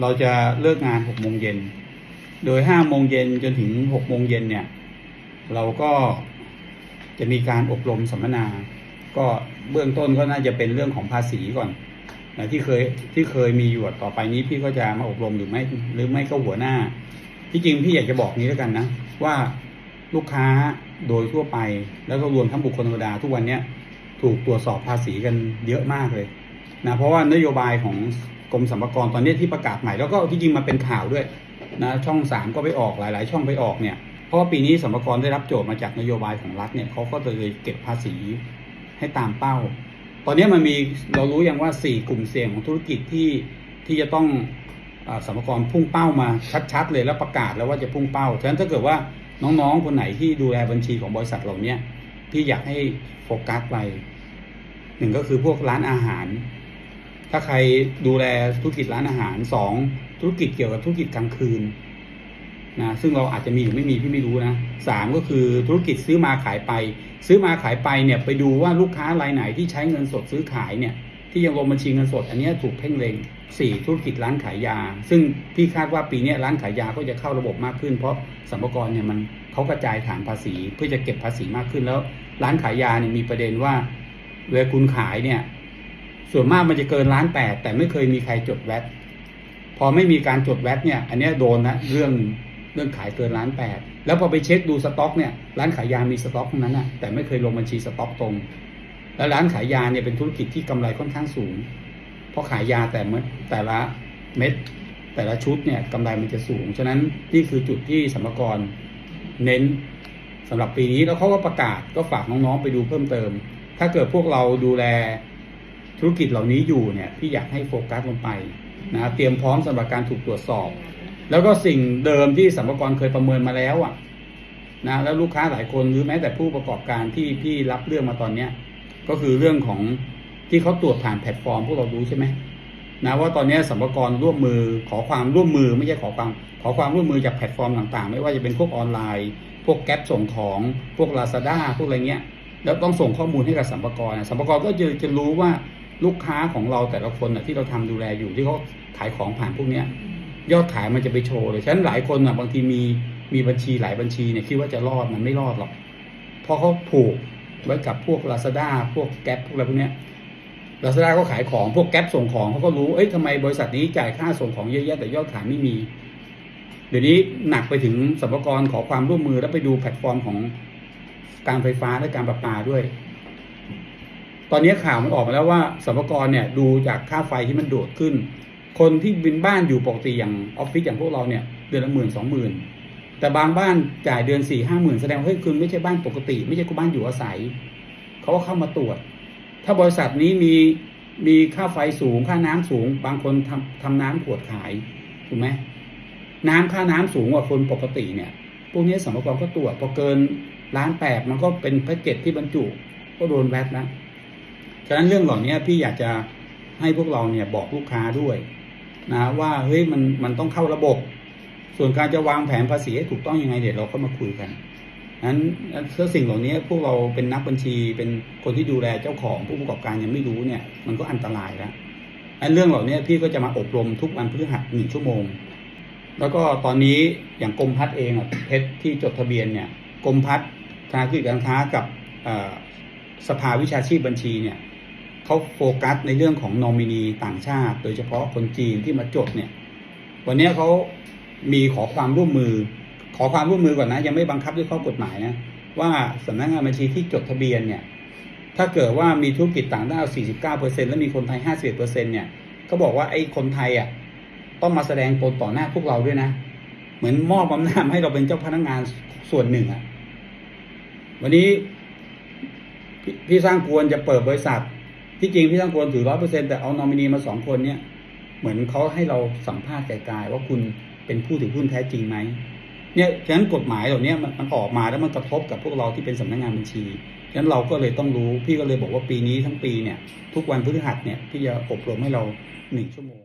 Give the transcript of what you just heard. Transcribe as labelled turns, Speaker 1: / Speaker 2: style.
Speaker 1: เราจะเลิกงานหกโมงเย็น โดยห้าโมงเย็นจนถึงหกโมงเย็นเนี่ย เราก็จะมีการอบรมสัมมนา ก็เบื้องต้นก็น่าจะเป็นเรื่องของภาษีก่อนนะที่เคยที่เคยมีอยู่ต่อไปนี้พี่ก็จะมาอบรมหรือไม่หรือไม่ก็หัวหน้า ที่จริงพี่อยากจะบอกนี้แล้วกันนะว่าลูกค้าโดยทั่วไป แล้วก็รวมทั้งบุคคลธรรมดาทุกวันเนี้ยถูกตรวจสอบภาษีกันเยอะมากเลยนะเพราะว่านโยบายของ กรมสรรพากรตอนนี้ที่ประกาศใหม่แล้วก็ที่จริงมาเป็นข่าวด้วยนะช่องสามก็ไปออกหลาย ๆ ช่องไปออกเนี่ยเพราะว่าปีนี้สรรพากรได้รับโจทย์มาจากนโยบายของรัฐเนี่ยเขาก็เลยเก็บภาษีให้ตามเป้า ตอนนี้มันมีเรารู้อยังว่า 4 กลุ่มเสี่ยงของธุรกิจที่ที่จะต้องอาสรรพากรพุ่งเป้ามาชัด ๆ เลยแล้วประกาศแล้วว่าจะพุ่งเป้าฉะนั้นถ้าเกิดว่าน้องๆ คนไหนที่ดูแลบัญชีของบริษัทเหล่าเนี้ยพี่อยากให้โฟกัสไปหนึ่งก็คือพวกร้านอาหาร ถ้าใครดูแลธุรกิจร้านอาหารสองธุรกิจเกี่ยวกับธุรกิจกลางคืนนะซึ่งเราอาจจะมีหรือไม่มีพี่ไม่รู้นะสามก็คือธุรกิจซื้อมาขายไป ซื้อมาขายไปเนี่ยไปดูว่าลูกค้ารายไหนที่ใช้เงินสดซื้อขายเนี่ยที่ยังลงบัญชีเงินสด อันนี้ถูกเพ่งเลงสี่ธุรกิจร้านขายยา ซึ่งพี่คาดว่าปีนี้ร้านขายยาก็จะเข้าระบบมากขึ้น เพราะสัมภาระเนี่ยมันเขากระจายฐานภาษีเพื่อจะเก็บภาษีมากขึ้นแล้ว ร้านขายยาเนี่ยมีประเด็นว่าเวลาคุณขายเนี่ย ส่วนมากมันจะเกินล้านแปดแต่ไม่เคยมีใครจดแวตพอไม่มีการจดแวตเนี่ย อันนี้โดนนะเรื่องเรื่องขายเกินล้านแปดแล้วพอไปเช็คดูสต็อกเนี่ยร้านขายยามีสต็อกทั้งนั้นนะแต่ไม่เคยลงบัญชีสต็อกตรง แล้วร้านขายยาเนี่ยเป็นธุรกิจที่กำไรค่อนข้างสูง เพราะขายยาแต่เมื่อแต่ละเม็ดแต่ละชุดเนี่ยกำไรมันจะสูง ฉะนั้นนี่คือจุดที่สมรกรเน้นสำหรับปีนี้แล้วเขาก็ประกาศก็ฝากน้องๆไปดูเพิ่มเติม ถ้าเกิดพวกเราดูแล ธุรกิจเหล่านี้อยู่เนี่ยพี่อยากให้โฟกัสลงไปนะเตรียมพร้อมสำหรับการถูกตรวจสอบ แล้วก็สิ่งเดิมที่สัมภากรเคยประเมินมาแล้วอะนะแล้วลูกค้าหลายคนหรือแม้แต่ผู้ประกอบการที่พี่รับเรื่องมาตอนเนี้ยก็คือเรื่องของที่เขาตรวจผ่านแพลตฟอร์มพวกเรารู้ใช่ไหมนะว่าตอนนี้สัมภากรร่วมมือขอความร่วมมือไม่ใช่ขอความขอความร่วมมือจากแพลตฟอร์มต่างๆ ไม่ว่าจะเป็นพวกออนไลน์ พวกแก๊ปส่งของพวก Lazada พวกอะไรเงี้ยแล้วต้องส่งข้อมูลให้กับสัมภากระสัมภาระก็จะจะรู้ว่า ลูกค้าของเราแต่ละคนนะที่เราทำดูแลอยู่ที่เขาขายของผ่านพวกเนี้ย ยอดขายมันจะไปโชว์เลยฉะนั้นหลายคนอะบางทีมีมีบัญชีหลายบัญชีเนี่ยคิดว่าจะรอดมันไม่รอดหรอกเพราะเขาผูกไว้กับพวก Lazada พวกแก๊ปพวกอะไรพวกเนี้ย Lazada ก็ขายของพวกแก๊ปส่งของเขาก็รู้เอ้ยทำไมบริษัทนี้จ่ายค่าส่งของเยอะแยะแต่ยอดขายไม่มี เดี๋ยวนี้หนักไปถึงสัมภาระขอความร่วมมือแล้วไปดูแพลตฟอร์มของการไฟฟ้าและการประปาด้วย ตอนนี้ข่าวมันออกมาแล้วว่าสัมภากระเนี่ยดูจากค่าไฟที่มันโดดขึ้น คนที่เป็นบ้านอยู่ปกติอย่างออฟฟิศอย่างพวกเราเนี่ยเดือนละหมื่นสองหมื่นแต่บางบ้านจ่ายเดือนสี่ห้าหมื่นแสดงว่าเฮ้ยคุณไม่ใช่บ้านปกติ ไม่ใช่คุณบ้านอยู่อาศัยเขาก็เข้ามาตรวจ ถ้าบริษัทนี้มีมีค่าไฟสูงค่าน้ำสูง บางคนทำทำน้ำขวดขายถูกไหมน้ำค่าน้ำสูงกว่าคนปกติเนี่ยพวกนี้สมรกรก็ตรวจพอเกินล้านแปดมันก็เป็นแพ็กเกจที่บรรจุก็โดนแวตนะ ฉะนั้นเรื่องเหล่านี้พี่อยากจะให้พวกเราเนี่ยบอกลูกค้าด้วยนะว่าเฮ้ยมันมันต้องเข้าระบบ ส่วนการจะวางแผนภาษีให้ถูกต้องยังไงเดี๋ยวเราก็มาคุยกันนั้นถ้าสิ่งเหล่านี้พวกเราเป็นนักบัญชีเป็นคนที่ดูแลเจ้าของผู้ประกอบการยังไม่รู้เนี่ย มันก็อันตรายแล้วอันเรื่องเหล่านี้พี่ก็จะมาอบรมทุกวันพฤหัสหนึ่งชั่วโมง แล้วก็ตอนนี้อย่างกรมพัฒน์เองอะเพชรที่จดทะเบียนเนี่ยกรมพัฒน์ธนาคารการค้ากับสภาวิชาชีพบัญชีเนี่ย เขาโฟกัสในเรื่องของนอมินีต่างชาติ โดยเฉพาะคนจีนที่มาจดเนี่ย วันนี้เขามีขอความร่วมมือ ขอความร่วมมือก่อนนะ ยังไม่บังคับด้วยข้อกฎหมายนะ ว่าสำนักงานบัญชีที่จดทะเบียนเนี่ย ถ้าเกิดว่ามีธุรกิจต่างด้าว 49%แล้วมีคนไทย 51%เนี่ยเขาบอกว่าไอ้คนไทยอะต้องมาแสดงตนต่อหน้าพวกเราด้วยนะ เหมือนมอบอำนาจให้เราเป็นเจ้าพนักงานส่วนหนึ่งอะ วันนี้พพี่สร้างควรจะเปิดบริษัท ที่จริงพี่ตั้งควรถือร้อยเปอร์เซ็นแต่เอานอมินีมาสองคนเนี่ย เหมือนเขาให้เราสัมภาษณ์ไกลๆว่าคุณเป็นผู้ถือหุ้นแท้จริงไหมเนี่ยฉะนั้นกฎหมายเหล่านี้มันออกมาแล้วมันกระทบกับพวกเราที่เป็นสำนักงานบัญชีฉะนั้นเราก็เลยต้องรู้พี่ก็เลยบอกว่าปีนี้ทั้งปีเนี่ย ทุกวันพฤหัสเนี่ยพี่จะอบรมให้เราหนึ่งชั่วโมง